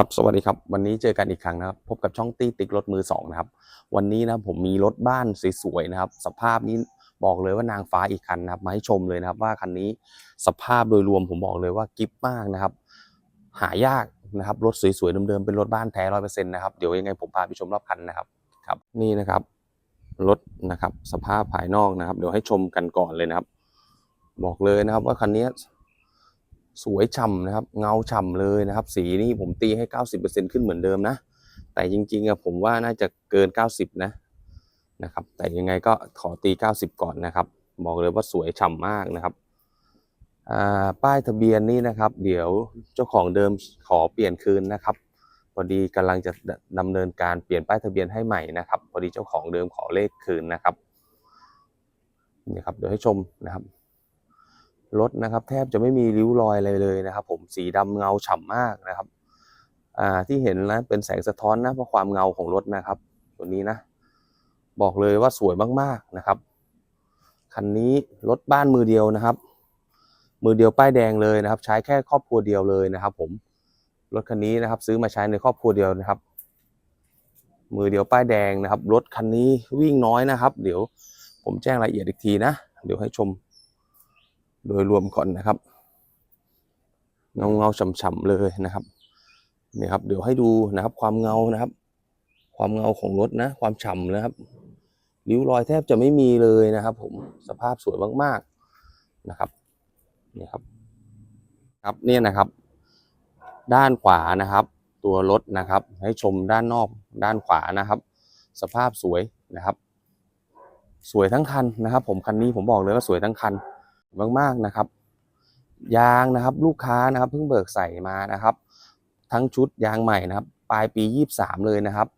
ครับสวัสดีครับ วันนี้เจอกันอีกครั้งนะครับ พบกับช่องตี้ติ๊กรถมือสองนะครับ วันนี้นะผมมีรถบ้านสวยๆนะครับ สภาพนี้บอกเลยว่านางฟ้าอีกคันนะครับมาให้ชมเลยนะครับว่าคันนี้สภาพโดยรวมผมบอกเลยว่ากิฟมากนะครับ หายากนะครับรถสวยๆเดิมๆเป็นรถบ้านแท้ร้อยเปอร์เซ็นต์นะครับเดี๋ยวยังไงผมพาไปชมรอบคันนะครับครับนี่นะครับรถนะครับสภาพภายนอกนะครับ เดี๋ยวให้ชมกันก่อนเลยนะครับ บอกเลยนะครับว่าคันนี้ สวยฉ่ำนะครับ เงาฉ่ำเลยนะครับ สีนี่ผมตีให้ 90%ขึ้นเหมือนเดิมนะ แต่จริงๆอะผมว่าน่าจะเกิน 90 นะนะครับ แต่ยังไงก็ขอตี 90 ก่อนนะครับ บอกเลยว่าสวยฉ่ำมากนะครับอ่าป้ายทะเบียนนี่นะครับ เดี๋ยวเจ้าของเดิมขอเปลี่ยนคืนนะครับพอดีกำลังจะดำเนินการเปลี่ยนป้ายทะเบียนให้ใหม่นะครับพอดีเจ้าของเดิมขอเลขคืนนะครับนี่ครับเดี๋ยวให้ชมนะครับ รถนะครับ แทบจะไม่มีริ้วรอยอะไรเลยนะครับ ผมสีดำเงาฉ่ำมากนะครับ อ่าที่เห็นนะเป็นแสงสะท้อนนะเพราะความเงาของรถนะครับ ตัวนี้นะ บอกเลยว่าสวยมากๆนะครับคันนี้รถบ้านมือเดียวนะครับ มือเดียวป้ายแดงเลยนะครับ ใช้แค่ครอบครัวเดียวเลยนะครับ ผมรถคันนี้นะครับ ซื้อมาใช้ในครอบครัวเดียวนะครับ มือเดียวป้ายแดงนะครับรถคันนี้วิ่งน้อยนะครับ เดี๋ยวผมแจ้งรายละเอียดอีกทีนะ เดี๋ยวให้ชม โดยรวมก่อนนะครับ เงาเงาฉ่ำๆเลยนะครับนี่ครับ เดี๋ยวให้ดูนะครับ ความเงานะครับ ความเงาของรถนะ ความฉ่ำนะครับริ้วรอยแทบจะไม่มีเลยนะครับ ผมสภาพสวยมากๆนะครับนี่ครับ ครับเนี่ยนะครับ ด้านขวานะครับ ตัวรถนะครับ ให้ชมด้านนอกด้านขวานะครับ สภาพสวยนะครับ สวยทั้งคันนะครับ ผมคันนี้ผมบอกเลยว่าสวยทั้งคัน มากๆนะครับ ยางนะครับลูกค้านะครับเพิ่งเบิกใส่มานะครับ ทั้งชุดยางใหม่นะครับ ปลายปี 23 เลยนะครับ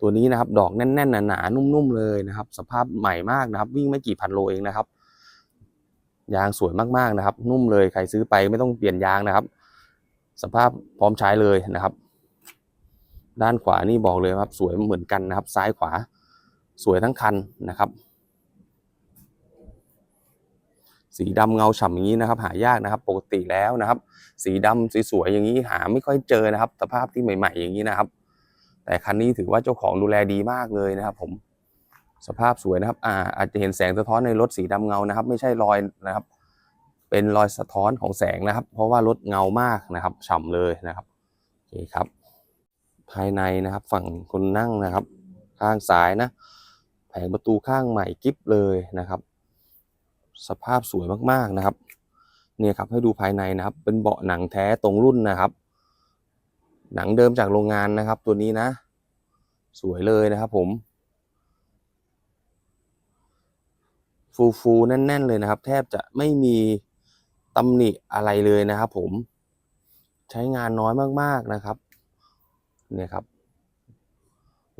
ตัวนี้นะครับดอกแน่นๆหนาๆนุ่มๆเลยนะครับ สภาพใหม่มากนะครับ วิ่งไม่กี่พันโลเองนะครับ ยางสวยมากๆนะครับ นุ่มเลยใครซื้อไปไม่ต้องเปลี่ยนยางนะครับ สภาพพร้อมใช้เลยนะครับ ด้านขวานี่บอกเลยครับ สวยเหมือนกันนะครับ ซ้ายขวาสวยทั้งคันนะครับ สีดำเงาฉ่ำอย่างนี้นะครับ หายากนะครับ ปกติแล้วนะครับ สีดำสวยๆอย่างนี้หาไม่ค่อยเจอนะครับ สภาพที่ใหม่ ๆ อย่างนี้นะครับ แต่คันนี้ถือว่าเจ้าของดูแลดีมากเลยนะครับ ผมสภาพสวยนะครับ อ่า อาจจะเห็นแสงสะท้อนในรถสีดำเงานะครับ ไม่ใช่รอยนะครับ เป็นรอยสะท้อนของแสงนะครับ เพราะว่ารถเงามากนะครับ ฉ่ำเลยนะครับโอเคครับ ภายในนะครับ ฝั่งคนนั่งนะครับ ข้างซ้ายนะ แผงประตูข้างใหม่กิฟเลยนะครับ สภาพสวยมากๆนะครับ เนี่ยครับให้ดูภายในนะครับ เป็นเบาะหนังแท้ตรงรุ่นนะครับ หนังเดิมจากโรงงานนะครับ ตัวนี้นะ สวยเลยนะครับผม ฟูฟูแน่น ๆ เลยนะครับ แทบจะไม่มีตำหนิอะไรเลยนะครับ ผม ใช้งานน้อยมากๆนะครับ เนี่ยครับ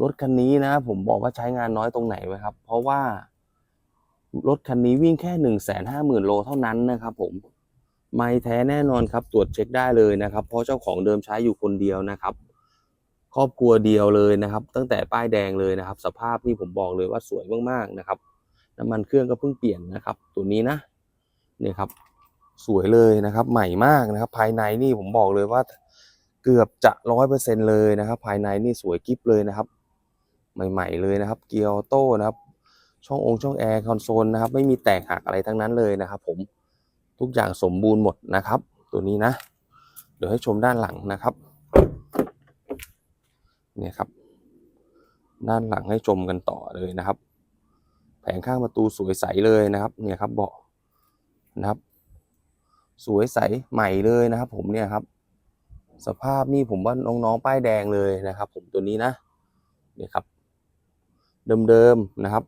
รถคันนี้นะผมบอกว่าใช้งานน้อยตรงไหนไว้ครับ เพราะว่า รถคันนี้วิ่งแค่หนึ่งแสนห้าหมื่นโลเท่านั้นนะครับผมไม่แท้แน่นอนครับตรวจเช็คได้เลยนะครับ เพราะเจ้าของเดิมใช้อยู่คนเดียวนะครับ ครอบครัวเดียวเลยนะครับ ตั้งแต่ป้ายแดงเลยนะครับ สภาพนี่ผมบอกเลยว่าสวยมากๆนะครับน้ำมันเครื่องก็เพิ่งเปลี่ยนนะครับ ตัวนี้นะเนี่ยครับ สวยเลยนะครับ ใหม่มากนะครับ ภายในนี่ผมบอกเลยว่า เกือบจะร้อยเปอร์เซ็นเลยนะครับ ภายในนี่สวยกิ๊บเลยนะครับ ใหม่ ๆ เลยนะครับ เกียร์ออโต้นะครับ ช่ององค์ช่องแอร์คอนโซลนะครับ ไม่มีแตกหักอะไรทั้งนั้นเลยนะครับ ผมทุกอย่างสมบูรณ์หมดนะครับ ตัวนี้นะ เดี๋ยวให้ชมด้านหลังนะครับเนี่ยครับ ด้านหลังให้ชมกันต่อเลยนะครับ แผงข้างประตูสวยใสเลยนะครับ เนี่ยครับเบาะนะครับ สวยใสใหม่เลยนะครับ ผมเนี่ยครับ สภาพนี่ผมว่าน้องๆป้ายแดงเลยนะครับ ผมตัวนี้นะเนี่ยครับ เดิมๆนะครับ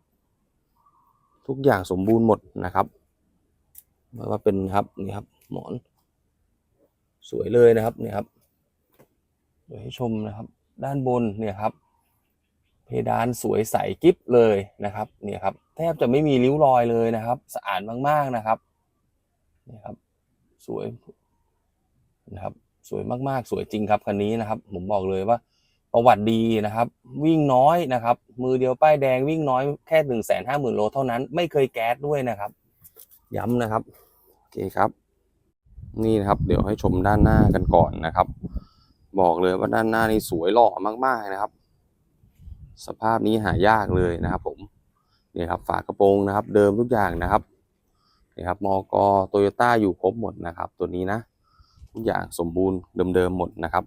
ทุกอย่างสมบูรณ์หมดนะครับไม่ว่าเป็นครับนี่ครับ หมอน สวยเลยนะครับนี่ครับเดี๋ยวให้ชมนะครับ ด้านบนเนี่ยครับ เพดานสวยใสกิ๊บเลยนะครับเนี่ยครับ แทบจะไม่มีริ้วรอยเลยนะครับ สะอาดมากๆนะครับนี่ครับ สวยนะครับ สวยมากๆ สวยจริงครับคันนี้นะครับ ผมบอกเลยว่า ประวัติดีนะครับ วิ่งน้อยนะครับ มือเดียวป้ายแดงวิ่งน้อยแค่หนึ่งแสนห้าหมื่นโลเท่านั้นไม่เคยแก๊สด้วยนะครับ ย้ำนะครับโอเคครับ นี่นะครับเดี๋ยวให้ชมด้านหน้ากันก่อนนะครับ บอกเลยว่าด้านหน้านี่สวยหล่อมากๆนะครับ สภาพนี้หายากเลยนะครับ ผมนี่ครับฝากระโปรงนะครับ เดิมทุกอย่างนะครับนี่ครับมกโตโยต้าอยู่ครบหมดนะครับ ตัวนี้นะ ทุกอย่างสมบูรณ์เดิมๆหมดนะครับ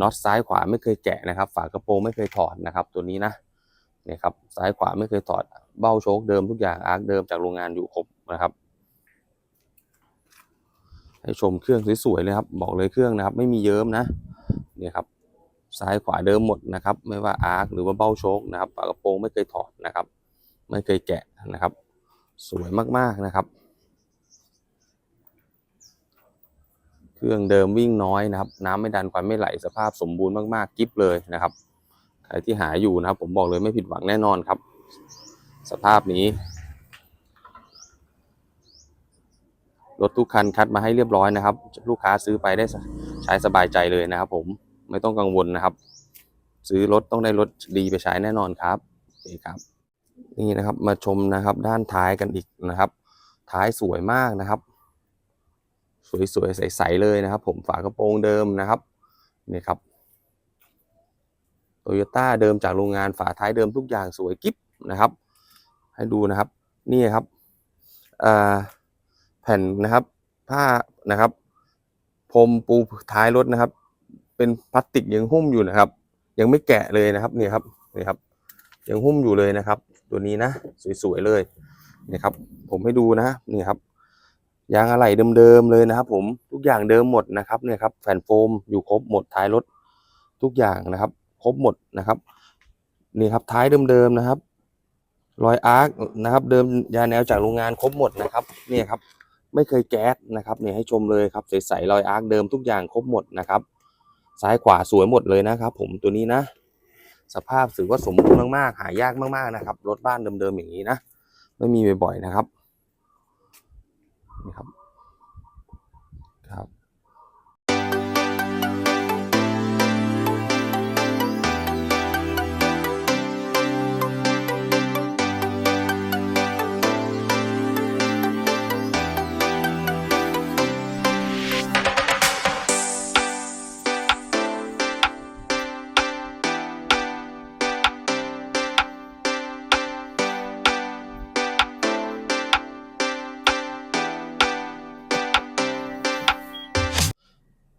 น็อตซ้ายขวาไม่เคยแกะนะครับ ฝากระโปรงไม่เคยถอดนะครับ ตัวนี้นะนี่ครับซ้ายขวาไม่เคยถอดเบ้าโชคเดิมทุกอย่างอาร์คเดิมจากโรงงานอยู่ครบนะครับให้ชมเครื่องสวยๆเลยครับ บอกเลยเครื่องนะครับ ไม่มีเยิ้มนะเนี่ยครับซ้ายขวาเดิมหมดนะครับ ไม่ว่าอาร์คหรือว่าเบ้าโชคนะครับฝากระโปรงไม่เคยถอดนะครับ ไม่เคยแกะนะครับ สวยมากๆนะครับ ครื่องเดิมวิ่งน้อยนะครับ น้ำไม่ดันควันไม่ไหลสภาพสมบูรณ์มากๆกิฟเลยนะครับใครที่หาอยู่นะครับ ผมบอกเลยไม่ผิดหวังแน่นอนครับ สภาพนี้รถทุกคันคัดมาให้เรียบร้อยนะครับ ลูกค้าซื้อไปได้ใช้สบายใจเลยนะครับ ผมไม่ต้องกังวลนะครับ ซื้อรถต้องได้รถดีไปใช้แน่นอนครับโอเคครับ นี่นะครับมาชมนะครับด้านท้ายกันอีกนะครับ ท้ายสวยมากนะครับ สวยๆ ใสๆเลยนะครับ ผมฝากระโปรงเดิมนะครับนี่ครับโตโยต้าเดิมจากโรงงานฝาท้ายเดิมทุกอย่างสวยกิ๊บนะครับ ให้ดูนะครับนี่ครับแผ่นนะครับผ้านะครับพรมปูท้ายรถนะครับ เป็นพลาสติกยังหุ้มอยู่นะครับ ยังไม่แกะเลยนะครับนี่ครับนี่ครับ ยังหุ้มอยู่เลยนะครับ ตัวนี้นะ สวยๆเลยนี่ครับ ผมให้ดูนะนี่ครับ ยางอะไหล่เดิมๆเลยนะครับ ผมทุกอย่างเดิมหมดนะครับเนี่ยครับแผ่นโฟมอยู่ครบหมดท้ายรถทุกอย่างนะครับ ครบหมดนะครับนี่ครับท้ายเดิมๆนะครับ รอยอาร์คนะครับ เดิมยาแนวจากโรงงานครบหมดนะครับเนี่ยครับ ไม่เคยแก๊สนะครับเนี่ยให้ชมเลยครับใสๆรอยอาร์คเดิมทุกอย่างครบหมดนะครับ ซ้ายขวาสวยหมดเลยนะครับ ผมตัวนี้นะ สภาพถือว่าสมบูรณ์มากๆ หายากมากๆนะครับรถบ้านเดิมๆอย่างนี้นะไม่มีบ่อยๆนะครับ นี่ครับครับ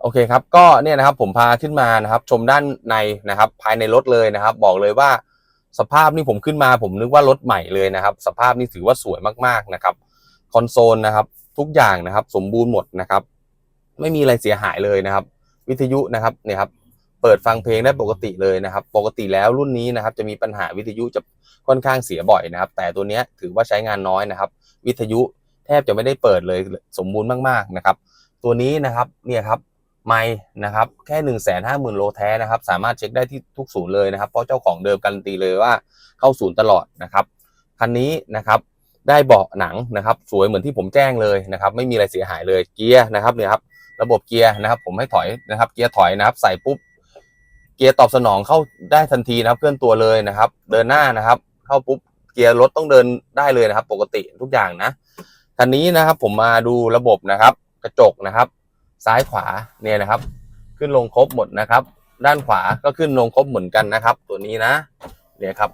โอเคครับก็เนี่ยนะครับผมพาขึ้นมานะครับ ชมด้านในนะครับ ภายในรถเลยนะครับ บอกเลยว่าสภาพนี่ผมขึ้นมาผมนึกว่ารถใหม่เลยนะครับ สภาพนี่ถือว่าสวยมากๆนะครับคอนโซลนะครับ ทุกอย่างนะครับ สมบูรณ์หมดนะครับ ไม่มีอะไรเสียหายเลยนะครับ วิทยุนะครับเนี่ยครับเปิดฟังเพลงได้ปกติเลยนะครับ ปกติแล้วรุ่นนี้นะครับ จะมีปัญหาวิทยุจะค่อนข้างเสียบ่อยนะครับ แต่ตัวนี้ถือว่าใช้งานน้อยนะครับ วิทยุแทบจะไม่ได้เปิดเลยสมบูรณ์มากๆนะครับ ตัวนี้นะครับเนี่ยครับ ไม่นะครับแค่หนึ่งแสนห้าหมื่นโลแท้นะครับ สามารถเช็คได้ที่ทุกศูนย์เลยนะครับ เพราะเจ้าของเดิมการันตีเลยว่าเข้าศูนย์ตลอดนะครับคันนี้นะครับได้เบาะหนังนะครับ สวยเหมือนที่ผมแจ้งเลยนะครับ ไม่มีอะไรเสียหายเลยเกียร์นะครับเนี่ยครับระบบเกียร์นะครับ ผมให้ถอยนะครับ เกียร์ถอยนะครับใส่ปุ๊บเกียร์ตอบสนองเข้าได้ทันทีนะครับเคลื่อนตัวเลยนะครับ เดินหน้านะครับ เข้าปุ๊บเกียร์รถต้องเดินได้เลยนะครับ ปกติทุกอย่างนะคันนี้นะครับผมมาดูระบบนะครับ กระจกนะครับ ซ้ายขวาเนี่ยนะครับ ขึ้นลงครบหมดนะครับ ด้านขวาก็ขึ้นลงครบเหมือนกันนะครับ ตัวนี้นะเนี่ยครับ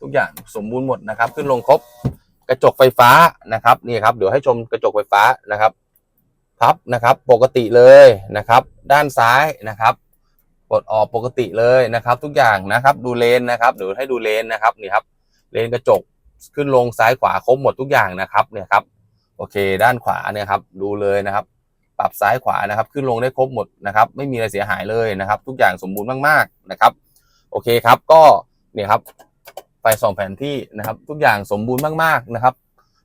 ทุกอย่างสมบูรณ์หมดนะครับ ขึ้นลงครบกระจกไฟฟ้านะครับนี่ครับเดี๋ยวให้ชมกระจกไฟฟ้านะครับพับนะครับปกติเลยนะครับ ด้านซ้ายนะครับกดออกปกติเลยนะครับ ทุกอย่างนะครับ ดูเลนนะครับเดี๋ยวให้ดูเลนนะครับนี่ครับ เลนกระจกขึ้นลงซ้ายขวาครบหมดทุกอย่างนะครับเนี่ยครับ โอเค ด้านขวาเนี่ยครับ ดูเลยนะครับ ปรับซ้ายขวานะครับ ขึ้นลงได้ครบหมดนะครับ ไม่มีอะไรเสียหายเลยนะครับ ทุกอย่างสมบูรณ์มากๆนะครับ โอเคครับ ก็เนี่ยครับไฟสองแผนที่นะครับ ทุกอย่างสมบูรณ์มากๆนะครับ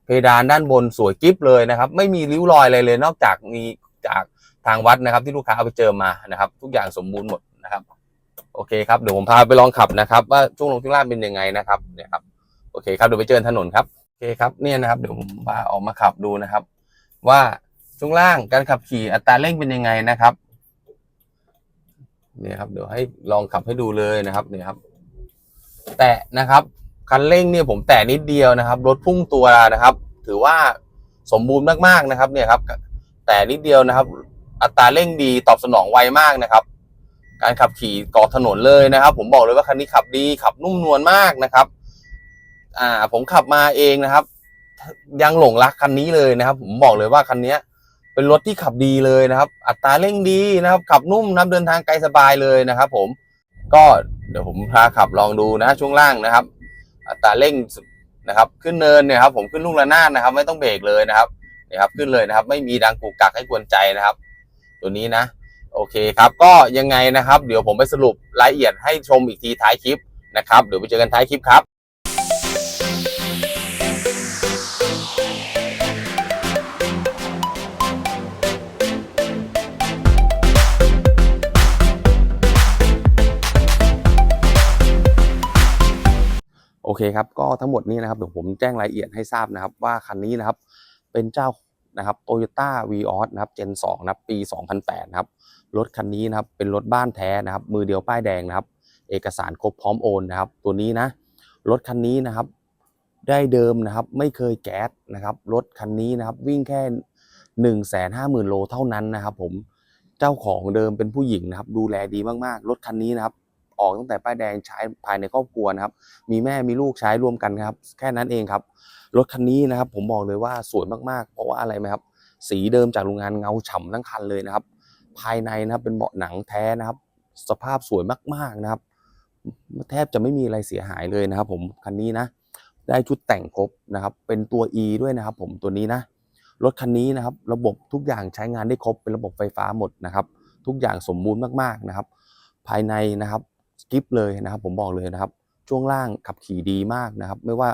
เพดานด้านบนสวยกิ๊บเลยนะครับ ไม่มีริ้วรอยอะไรเลย นอกจากมีจากทางวัดนะครับ ที่ลูกค้าเอาไปเจอมานะครับ ทุกอย่างสมบูรณ์หมดนะครับ โอเคครับเดี๋ยวผมพาไปลองขับนะครับ ว่าช่วงลงช่วงล่างเป็นยังไงนะครับเนี่ยครับโอเคครับเดี๋ยวไปเจอถนนครับโอเคครับเนี่ยนะครับเดี๋ยวผมพาออกมาขับดูนะครับ ว่า ช่วงล่างการขับขี่อัตราเร่งเป็นยังไงนะครับเนี่ยครับ เดี๋ยวให้ลองขับให้ดูเลยนะครับเนี่ยครับ แตะนะครับคันเร่งเนี่ยผมแตะนิดเดียวนะครับรถพุ่งตัวนะครับ ถือว่าสมบูรณ์มากๆนะครับ เนี่ยครับ แต่นิดเดียวนะครับ อัตราเร่งดีตอบสนองไวมากนะครับ การขับขี่เกาะถนนเลยนะครับ ผมบอกเลยว่าคันนี้ขับดีขับนุ่มนวลมากนะครับ อ่า ผมขับมาเองนะครับ ยังหลงรักคันนี้เลยนะครับ ผมบอกเลยว่าคันนี้ เป็นรถที่ขับดีเลยนะครับ อัตราเร่งดีนะครับ ขับนุ่มนะครับเดินทางไกลสบายเลยนะครับ ผม ก็เดี๋ยวผมพาขับลองดูนะช่วงล่างนะครับ อัตราเร่งนะครับ ขึ้นเนินเนี่ยครับ ผมขึ้นลูกระนาดนะครับ ไม่ต้องเบรกเลยนะครับนี่ครับ ขึ้นเลยนะครับ ไม่มีดังกุกกักให้กวนใจนะครับ ตัวนี้นะ โอเคครับ ก็ยังไงนะครับ เดี๋ยวผมไปสรุปรายละเอียดให้ชมอีกทีท้ายคลิปนะครับ เดี๋ยวไปเจอกันท้ายคลิปครับ เคครับก็ทั้งหมดนี้นะครับเดี๋ยวผมแจ้งรายละเอียดให้ทราบนะครับ ว่าคันนี้นะครับเป็นเจ้านะครับ Toyota v ีออสนะครับ Gen 2นะครับปี 2008นะครับรถคันนี้นะครับเป็นรถบ้านแท้นะครับ มือเดียวป้ายแดงนะครับ เอกสารครบพร้อมโอนนะครับ ตัวนี้นะรถคันนี้นะครับ ได้เดิมนะครับไม่เคยแก๊สนะครับรถคันนี้นะครับวิ่งแค่หนึ่งแสนห้าหมื่นโลเท่านั้นนะครับ ผมเจ้าของเดิมเป็นผู้หญิงนะครับ ดูแลดีมากๆ รถคันนี้นะครับ ออกตั้งแต่ป้ายแดงใช้ภายในครอบครัวนะครับ มีแม่มีลูกใช้ร่วมกันครับ แค่นั้นเองครับ รถคันนี้นะครับ ผมบอกเลยว่าสวยมากๆ เพราะว่าอะไรไหมครับ สีเดิมจากโรงงานเงาฉ่ำทั้งคันเลยนะครับ ภายในนะครับเป็นเบาะหนังแท้นะครับ สภาพสวยมากๆนะครับ แทบจะไม่มีอะไรเสียหายเลยนะครับ ผมคันนี้นะ ได้ชุดแต่งครบนะครับ เป็นตัว E ด้วยนะครับ ผมตัวนี้นะรถคันนี้นะครับ ระบบทุกอย่างใช้งานได้ครบเป็นระบบไฟฟ้าหมดนะครับ ทุกอย่างสมบูรณ์มากๆนะครับ ภายในนะครับ กิปเลยนะครับ ผมบอกเลยนะครับ ช่วงล่างขับขี่ดีมากนะครับ ไม่ว่า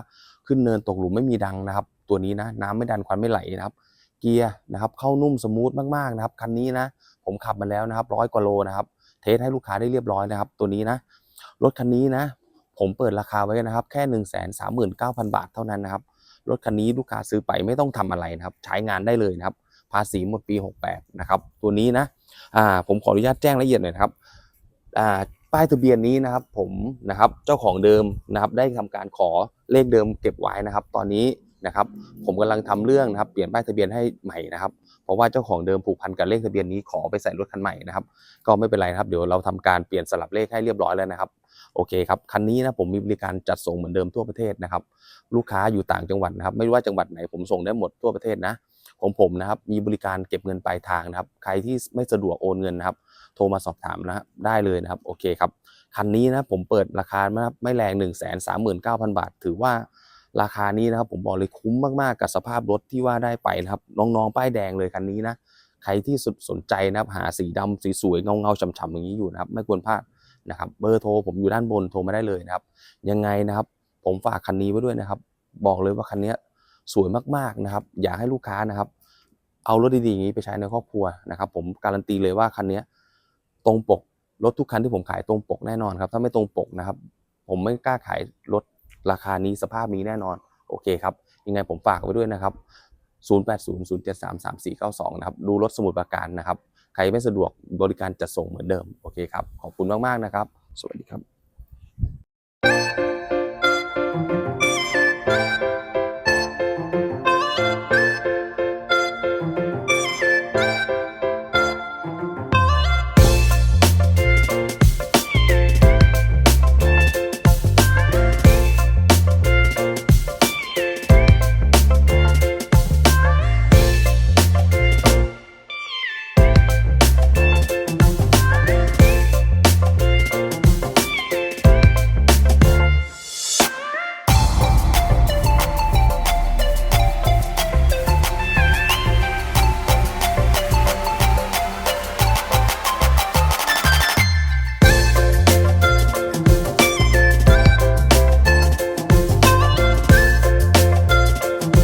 ขึ้นเนินตกหลุมไม่มีดังนะครับ ตัวนี้นะน้ำไม่ดันควันไม่ไหลนะครับ เกียร์นะครับเข้านุ่มสมูทมากๆนะครับคันนี้นะ ผมขับมาแล้วนะครับร้อยกว่าโลนะครับ เทสให้ลูกค้าได้เรียบร้อยนะครับ ตัวนี้นะรถคันนี้นะ ผมเปิดราคาไว้นะครับ แค่หนึ่งแสนสามหมื่นเก้าพันบาทเท่านั้นนะครับรถคันนี้ลูกค้าซื้อไปไม่ต้องทำอะไรนะครับ ใช้งานได้เลยนะครับ ภาษีหมดปี 68 นะครับ ตัวนี้นะ อ่า ผมขออนุญาตแจ้งละเอียดหน่อยนะครับ อ่า ป้ายทะเบียนนี้นะครับ ผมนะครับเจ้าของเดิมนะครับ ได้ทำการขอเลขเดิมเก็บไว้นะครับ ตอนนี้นะครับ ผมกำลังทำเรื่องนะครับ เปลี่ยนป้ายทะเบียนให้ใหม่นะครับ เพราะว่าเจ้าของเดิมผูกพันกับเลขทะเบียนนี้ขอไปใส่รถคันใหม่นะครับ ก็ไม่เป็นไรนะครับ เดี๋ยวเราทำการเปลี่ยนสลับเลขให้เรียบร้อยแล้วนะครับโอเคครับคันนี้นะผมมีบริการจัดส่งเหมือนเดิมทั่วประเทศนะครับ ลูกค้าอยู่ต่างจังหวัดนะครับ ไม่ว่าจังหวัดไหนผมส่งได้หมดทั่วประเทศนะของผมนะครับมีบริการเก็บเงินปลายทางนะครับ ใครที่ไม่สะดวกโอนเงินนะครับ โทรมาสอบถามนะครับได้เลยนะครับ โอเคครับ คันนี้นะผมเปิดราคานะครับไม่แรง 1 3 9 0 0 0 บาท ถือว่าราคานี้นะครับผมบอกเลยคุ้มมากๆกับสภาพรถที่ว่าได้ไปนะครับน้องๆป้ายแดงเลยคันนี้นะใครที่สนใจนะครับหาสีดำสีสวยเงาๆฉ่ำๆอย่างนี้อยู่นะครับ ไม่ควรพลาดนะครับเบอร์โทรผมอยู่ด้านบนโทรมาได้เลยนะครับ ยังไงนะครับ ผมฝากคันนี้ไว้ด้วยนะครับ บอกเลยว่าคันนี้สวยมากๆนะครับ อยากให้ลูกค้านะครับ เอารถดีๆอย่างนี้ไปใช้ในครอบครัวนะครับ ผมการันตีเลยว่าคันนี้ ตรงปกรถทุกคันที่ผมขายตรงปกแน่นอนครับ ถ้าไม่ตรงปกนะครับ ผมไม่กล้าขายรถราคานี้สภาพนี้แน่นอน โอเคครับ ยังไงผมฝากไว้ด้วยนะครับ 0800733492 นะครับ ดูรถสมุดประการนะครับ ใครไม่สะดวกบริการจัดส่งเหมือนเดิม โอเคครับ ขอบคุณมาก ๆ นะครับ สวัสดีครับ